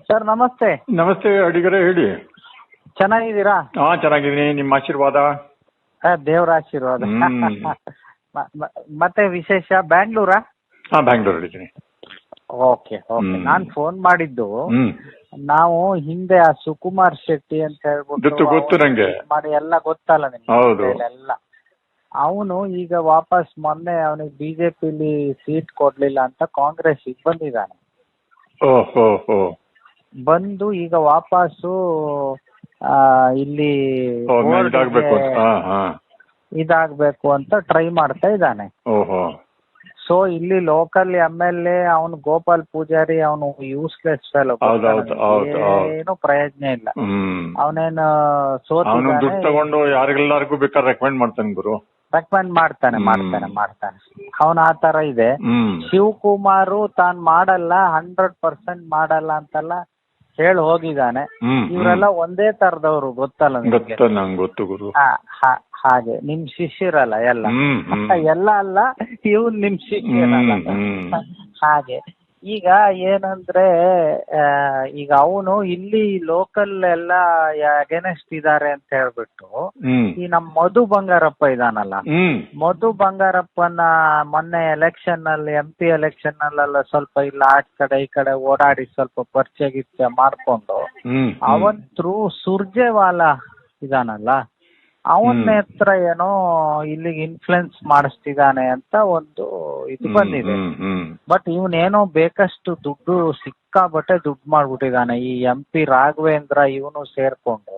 Sir ನಮಸ್ತೆ. ನಮಸ್ತೆ ಅಡಿಗರೇ ಹೇಳಿ. ಚೆನ್ನಾಗಿದ್ದೀರಾ? ಹಾ ಚೆನ್ನಾಗಿದ್ದೀನಿ. ನಿಮ್ಮ ಆಶೀರ್ವಾದ? ಆ, ದೇವ್ರ ಆಶೀರ್ವಾದ. ಹ್ಮ್. ಮ- ಮ- ಮತ್ತೆ ವಿಶೇಷ ಬ್ಯಾಂಗ್ಳೂರಾ? ಹಾ ಬ್ಯಾಂಗ್ಳೂರ್ ಇದ್ದೀನಿ ಓಕೆ ಓಕೆ. ಹ್ಮ್. ನಾನ್ ಫೋನ್ ಮಾಡಿದ್ದು ಹ್ಮ್. ನಾವು ಹಿಂದೆ ಆ ಸುಕುಮಾರ್ ಶೆಟ್ಟಿ ಅಂತ ಹೇಳ್ಬಿಟ್ಟು ಗೊತ್ತು, ಅವ್ನು ನಂಗೆ. ಮಾಡಿ ಎಲ್ಲ ಗೊತ್ತಲ್ಲ ನಿಮ್ಗೆ. ಎಲ್ಲ ಅವನು ಈಗ ವಾಪಸ್ ಮೊನ್ನೆ ಅವನಿಗೆ ಬಿಜೆಪಿಲಿ ಸೀಟ್ ಕೊಡ್ಲಿಲ್ಲ ಅಂತ ಕಾಂಗ್ರೆಸ್ ಬಂದಿದ್ದಾನೆ. ಓ ಹೋ ಹೋ ಬಂದು ಈಗ ವಾಪಸ್ಸು ಆ, ಇಲ್ಲಿ ಓ ಅಂತ. ಗೆ ಹಾ ಹಾ. ಇದಾಗ್ಬೇಕು ಅಂತ ಟ್ರೈ ಮಾಡ್ತಾ ಇದ್ದಾನೆ. ಓಹೋ. ಸೊ ಇಲ್ಲಿ ಲೋಕಲ್ ಎಂ ಎಲ್ ಎ ಅವನು ಗೋಪಾಲ್ ಪೂಜಾರಿ ಅವನು ಯೂಸ್ಲೆಸ್ ಫೆಲೋ ಹೌದು, ಹೌದು. ಏನು ಪ್ರಯೋಜನ ಇಲ್ಲ. ಹ್ಮ್. ಅವನೇನು ಅವನು ದುಡ್ಡು ತಗೊಂಡು ಯಾರಿಗೆಲ್ಲರಿಗೂ ಬೇಕಾದ್ರೆ ರೆಕಮೆಂಡ್ ಮಾಡ್ತಾನೆ ಗುರು. ರೆಕಮೆಂಡ್ ಮಾಡ್ತಾನೆ ಹ್ಮ್. ಮಾಡ್ತಾನೆ ಮಾಡ್ತಾನೆ. ಅವನ ಆ ತರ ಇದೆ. ಹ್ಮ್. ಶಿವಕುಮಾರು ತಾನ್ ಮಾಡಲ್ಲ ಹಂಡ್ರೆಡ್ ಪರ್ಸೆಂಟ್ ಮಾಡಲ್ಲ ಅಂತೆಲ್ಲ ಹೇಳಿ ಹೋಗಿದ್ದಾನೆ. ಇವರೆಲ್ಲ ಒಂದೇ ತರದವ್ರು ಗೊತ್ತಲ್ಲ ನಿಮ್ಗೆ? ಗೊತ್ತ ನಂಗೆ ಗೊತ್ತು ಗುರು. ಹಾ, ಹಾ- ಹಾಗೆ. ನಿಮ್ ಶಿಷ್ಯರಲ್ಲ ಎಲ್ಲ. ಹ್ಮ್ ಹ್ಮ್. ಎಲ್ಲ ಅಲ್ಲ ಇವ್ ನಿಮ್ ಶಿಷ್ಯರಲ್ಲ. ಹ್ಮ್, ಹ್ಮ್. ಹಾಗೆ. ಈಗ ಏನಂದ್ರೆ ಈಗ ಅವನು ಇಲ್ಲಿ ಲೋಕಲ್ ಎಲ್ಲ ಅಗೇನೆಸ್ಟ್ ಇದಾರೆ ಅಂತ ಹೇಳ್ಬಿಟ್ಟು ಈ ನಮ್ ಮಧು ಬಂಗಾರಪ್ಪ ಇದಾನಲ್ಲ ಮಧು ಬಂಗಾರಪ್ಪನ ಮೊನ್ನೆ ಎಲೆಕ್ಷನ್ ಅಲ್ಲಿ ಎಂ ಪಿ ಎಲೆಕ್ಷನ್ ಅಲ್ಲೆಲ್ಲ ಸ್ವಲ್ಪ ಇಲ್ಲ ಆ ಕಡೆ ಈ ಕಡೆ ಓಡಾಡಿ ಸ್ವಲ್ಪ ಪರಿಚಯ ಗಿರ್ಚಯ ಮಾಡ್ಕೊಂಡು ಅವನ್ ಥ್ರೂ ಸುರ್ಜೆವಾಲಾ ಇದಾನಲ್ಲ ಅವನ ಹತ್ರ ಏನೋ ಇಲ್ಲಿಗೆ ಇನ್ಫ್ಲುಯೆನ್ಸ್ ಮಾಡಿಸ್ತಿದ್ದಾನೆ ಅಂತ ಒಂದು ಇದು ಬಂದಿದೆ. ಬಟ್ ಇವನೇನೋ ಬೇಕಷ್ಟು ದುಡ್ಡು ಸಿಕ್ಕಾಬಟ್ಟೆ ದುಡ್ಡು ಮಾಡ್ಬಿಟ್ಟಿದ್ದಾನೆ ಈ ಎಂ ಪಿ ರಾಘವೇಂದ್ರ ಇವನು ಸೇರ್ಕೊಂಡು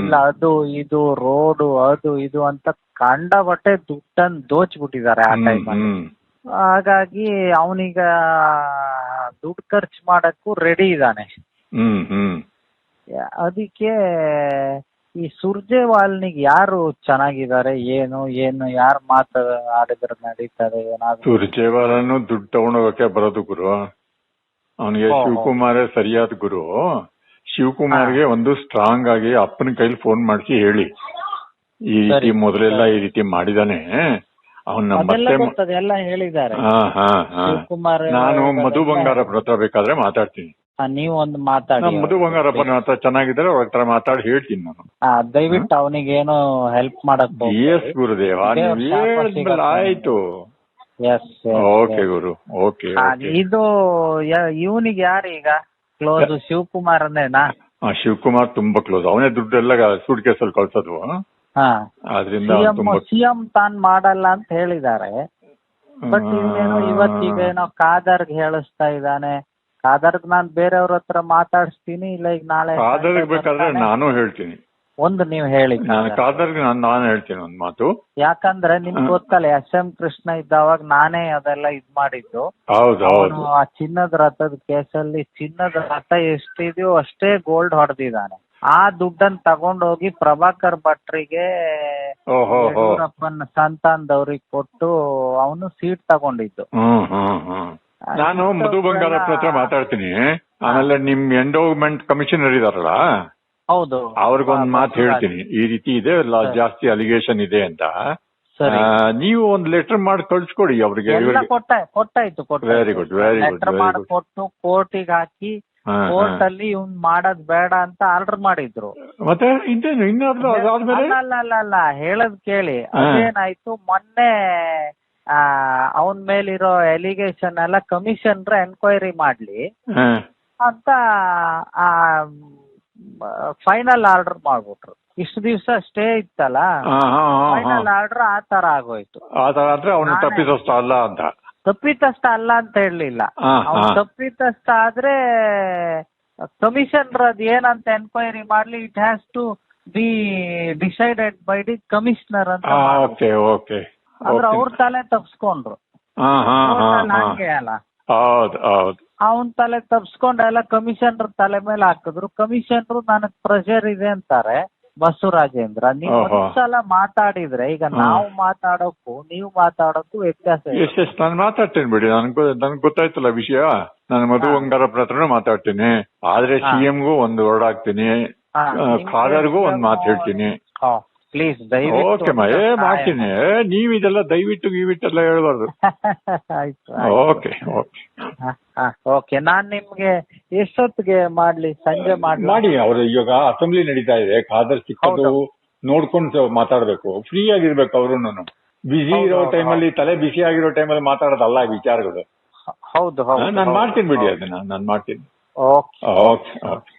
ಇಲ್ಲ ಅದು ಇದು ರೋಡು ಅದು ಇದು ಅಂತ ಕಂಡಬಟ್ಟೆ ದುಡ್ಡನ್ನು ದೋಚ್ಬಿಟ್ಟಿದ್ದಾರೆ ಆ ಟೈಮಲ್ಲಿ ಹಾಗಾಗಿ ಅವನೀಗ ದುಡ್ಡು ಖರ್ಚು ಮಾಡಕ್ಕೂ ರೆಡಿ ಇದ್ದಾನೆ ಅದಕ್ಕೆ ಈ ಸುರ್ಜೇವಾಲ್ನಿಗೆ ಯಾರು ಚೆನ್ನಾಗಿದ್ದಾರೆ ಏನು ಏನು ಯಾರು ಮಾತು ಆಡಿದ್ರೆ ನಡೀತದೆ ಏನಾದ್ರು? ಸುರ್ಜೇವಾಲನು ದುಡ್ಡು ತಗೊಂಡೋಗಕ್ಕೆ ಬರೋದು ಗುರು. ಅವನಿಗೆ ಓ, ಓ. ಶಿವಕುಮಾರೇ ಸರಿಯಾದ ಗುರು. ಶಿವಕುಮಾರ್ಗೆ ಒಂದು ಸ್ಟ್ರಾಂಗ್ ಆಗಿ ಅಪ್ಪನ ಕೈಲಿ ಫೋನ್ ಮಾಡಿಸಿ ಹೇಳಿ. ಈ ರೀತಿ ಸರಿ. ಮೊದಲೆಲ್ಲ ಈ ರೀತಿ ಮಾಡಿದಾನೆ. ಅವನ್ನ ಅದೆಲ್ಲ ಮತ್ತೆ ಮ- ಗೊತ್ತದ ಎಲ್ಲ ಹೇಳಿದ್ದಾರೆ. ಹಾ ಹಾ ಹಾ. ಶಿವಕುಮಾರ್ ನಾನು ಮಧು ಬಂಗಾರ ಹತ್ರ ಬೇಕಾದ್ರೆ ಮಾತಾಡ್ತೀನಿ. ನೀವು ಒಂದು ಮಾತಾಡಿ ಮಧು ಬಂಗಾರಪ್ಪನ ಹತ್ರ ಚೆನ್ನಾಗಿದ್ರೆ ಅವ್ರ ಹತ್ರ ಮಾತಾಡಿ ಹೇಳ್ತೀನಿ ನಾನು. ಆ, ದಯವಿಟ್ಟು ಏನು ಹೆಲ್ಪ್ ಮಾಡಕ್ ಎಸ್ ಗುರುದೇವ ನೀವ್ ಹೇಳಿದ್ಮೇಲೆ ಆಯ್ತು. ಎಸ್ ಓಕೆ ಗುರು. ಓಕೆ ಓಕೆ ಇದು ಇವನಿಗೆ ಯಾರು ಈಗ? ಕ್ಲೋಸ್ ಶಿವಕುಮಾರ್ ಅಂದೇನಾ ಆ, ಶಿವಕುಮಾರ್ ತುಂಬಾ ಕ್ಲೋಸ್ ಅವನೇ ದುಡ್ಡೆಲ್ಲ ಸೂಟ್ ಕೇಸಲ್ಲಿ ಕಳ್ಸೋದು. ಹಾ. ಆದ್ರಿಂದ ಸಿಎಂ ತುಂಬಾ ಸಿಎಂ ತಾನ್ ಮಾಡಲ್ಲ ಅಂತ ಹೇಳಿದ್ದಾರೆ. ಬಟ್ ಇವನೇನೋ ಇವತ್ತೀಗ ಏನೋ ಕಾದರ್ಗ್ ಹೇಳಿಸ್ತಾ ಇದ್ದಾನೆ. ಕಾದರ್ಗ್ ನಾನ್ ಬೇರೆಯವ್ರ ಹತ್ರ ಮಾತಾಡಿಸ್ತೀನಿ ಇಲ್ಲ ಈಗ ನಾಳೆ ಕಾದರ್ಗೆ ಬೇಕಾದ್ರೆ ನಾನು ಹೇಳ್ತೀನಿ. ಒಂದು ನೀವು ಹೇಳಿ ನಾನು ಕಾದರ್. ಕಾದರ್ಗೆ ನಾನು ನಾನು ಹೇಳ್ತೀನಿ ಒಂದ್ ಮಾತು. ಯಾಕಂದ್ರೆ ನಿಮ್ಗೆ ಗೊತ್ತಲ್ಲ ಎಸ್ ಎಂ ಕೃಷ್ಣ ಇದ್ದಾವಾಗ ನಾನೇ ಅದೆಲ್ಲ ಇದ್ ಮಾಡಿದ್ದು. ಹೌದು ಆ ಚಿನ್ನದ ರಥದ ಕೇಸಲ್ಲಿ ಚಿನ್ನದ ರಥ ಎಷ್ಟಿದೆಯೋ ಅಷ್ಟೇ ಗೋಲ್ಡ್ ಹೊಡೆದಿದ್ದಾನೆ. ಆ ದುಡ್ಡನ್ನ ತಗೊಂಡೋಗಿ ಪ್ರಭಾಕರ್ ಭಟ್ರಿಗೆ ಯಡಿಯೂರಪ್ಪನ ಸಂತಾನದವ್ರಿಗೆ ಕೊಟ್ಟು ಅವನು ಸೀಟ್ ತಗೊಂಡಿದ್ದು. ನಾನು ಮಧು ಬಂಗಾರಪ್ಪ ಹತ್ರ ಮಾತಾಡ್ತೀನಿ. ಆಮೇಲೆ ನಿಮ್ ಎಂಡೋಮೆಂಟ್ ಕಮಿಷನರ್ ಇದಾರಲ್ಲ? ಹೌದು. ಅವ್ರಿಗೊಂದ್ ಮಾತು ಹೇಳ್ತೀನಿ. ಈ ರೀತಿ ಇದೆ ಜಾಸ್ತಿ ಅಲಿಗೇಷನ್ ಇದೆ ಅಂತ. ನೀವು ಒಂದ್ ಲೆಟರ್ ಮಾಡಿ ಕಳ್ಸ್ಕೊಡಿ ಅವ್ರಿಗೆ. ಕೊಟ್ಟಾಯ್ತು ವೆರಿ ಗುಡ್ ವೆರಿ ಗುಡ್ ಕೊಟ್ಟು ಕೋರ್ಟಿಗೆ ಹಾಕಿ. ಕೋರ್ಟ್ ಅಲ್ಲಿ ಇವ್ನ್ ಮಾಡೋದ್ ಬೇಡ ಅಂತ ಆರ್ಡರ್ ಮಾಡಿದ್ರು. ಮತ್ತೆ ಅಲ್ಲ ಅಲ್ಲ ಅಲ್ಲ ಹೇಳದ್ ಕೇಳಿ. ಅದೇನಾಯ್ತು ಮೊನ್ನೆ ಅವನ್ ಮೇಲಿರೋ ಎಲಿಗೇಷನ್ ಎಲ್ಲ ರ ಎನ್ಕ್ವೈರಿ ಮಾಡ್ಲಿ. ಅಂತ ಫೈನಲ್ ಆರ್ಡರ್ ಮಾಡ್ಬಿಟ್ರು. ಇಷ್ಟು ದಿವಸ ಸ್ಟೇ ಇತ್ತಲ್ಲ? ಫೈನಲ್ ಆರ್ಡರ್ ಆ ತರ ಆಗೋಯ್ತು. ತಪ್ಪಿತಸ್ಥ ಅಲ್ಲ ಅಂತ. ತಪ್ಪಿತಸ್ಥ ಅಲ್ಲ ಅಂತ ಹೇಳಲಿಲ್ಲ. ಅವ್ನು ತಪ್ಪಿತಸ್ಥ ಆದ್ರೆ ಕಮಿಷನರ್ ಅದ್ ಏನಂತ ಎನ್ಕ್ವೈರಿ ಮಾಡ್ಲಿ? It has to be decided by the commissioner ಅಂತ ಓಕೆ ಓಕೆ ಅಂದ್ರೆ ಅವ್ರ ತಲೆ ತಪ್ಸ್ಕೊಂಡ್ರು. Court ಅಲ್ಲಿ. ಹೌದು ಹೌದು. ಅವನ್ ತಲೆ ತಪ್ಸ್ಕೊಂಡು ಎಲ್ಲ ಕಮಿಷನರ್ ತಲೆ ಮೇಲೆ ಹಾಕಿದ್ರು. ಕಮಿಷನರ್ ನನಗ್ ಪ್ರೆಷರ್ ಇದೆ ಅಂತಾರೆ ಬಸವರಾಜೇಂದ್ರ. ನೀವು ಸಲ ಒಂದ್ಸಲ ಮಾತಾಡಿದ್ರೆ ಈಗ. ನಾವು ಮಾತಾಡೋಕ್ಕೂ ನೀವು ಮಾತಾಡೋಕ್ಕೂ ವ್ಯತ್ಯಾಸ ನಾನು ಮಾತಾಡ್ತೀನಿ ಬಿಡಿ. ನನ್ಗೆ ನನ್ಗೆ ಗೊತ್ತಾಯ್ತಲ್ಲ ವಿಷಯ. ನಾನು ಮಧು. ಬಂಗಾರಪ್ಪನ ಹತ್ರನೂ ಮಾತಾಡ್ತೀನಿ. ಆದ್ರೆ ಸಿಎಂಗೂ ಒಂದು ವರ್ಡ್ ಹಾಕ್ತೀನಿ. ಖಾದರ್ಗೂ ಒಂದ್ ಮಾತು ಹೇಳ್ತೀನಿ. ಪ್ಲೀಸ್ ದಯವಿಟ್ಟು ಓಕೆ ಮಾ ಏ ಮಾಡ್ತೀನಿ. ನೀವ್ ಇದೆಲ್ಲ ದಯವಿಟ್ಟು ಗೀವಿಟ್ಟೆಲ್ಲ ಹೇಳ್ಬಾರ್ದು. ಆಯ್ತು ಓಕೆ ಓಕೆ ಓಕೆ ನಾನ್ ನಿಮ್ಗೆ ಎಷ್ಟೊತ್ತಿಗೆ ಮಾಡ್ಲಿ? ಸಂಜೆ ಮಾಡಿ ಮಾಡಿ ಅವ್ರು ಇವಾಗ ಅಸೆಂಬ್ಲಿ ನಡೀತಾ ಇದೆ. ಖಾದರ್ ಸಿಕ್ಕದು. ನೋಡ್ಕೊಂಡು ಮಾತಾಡ್ಬೇಕು. ಫ್ರೀ ಆಗಿರ್ಬೇಕು ಅವ್ರು ಬಿಸಿ ಇರೋ ಟೈಮಲ್ಲಿ ತಲೆ ಬಿಸಿ ಆಗಿರೋ ಟೈಮಲ್ಲಿ ಮಾತಾಡೋದಲ್ಲ ಈ ವಿಚಾರಗಳು. ಹೌದು ಹೌದು ನಾನು ಮಾಡ್ತೀನಿ ಬಿಡಿ ಅದನ್ನ. ನಾನು ಮಾಡ್ತೀನಿ. Okay okay okay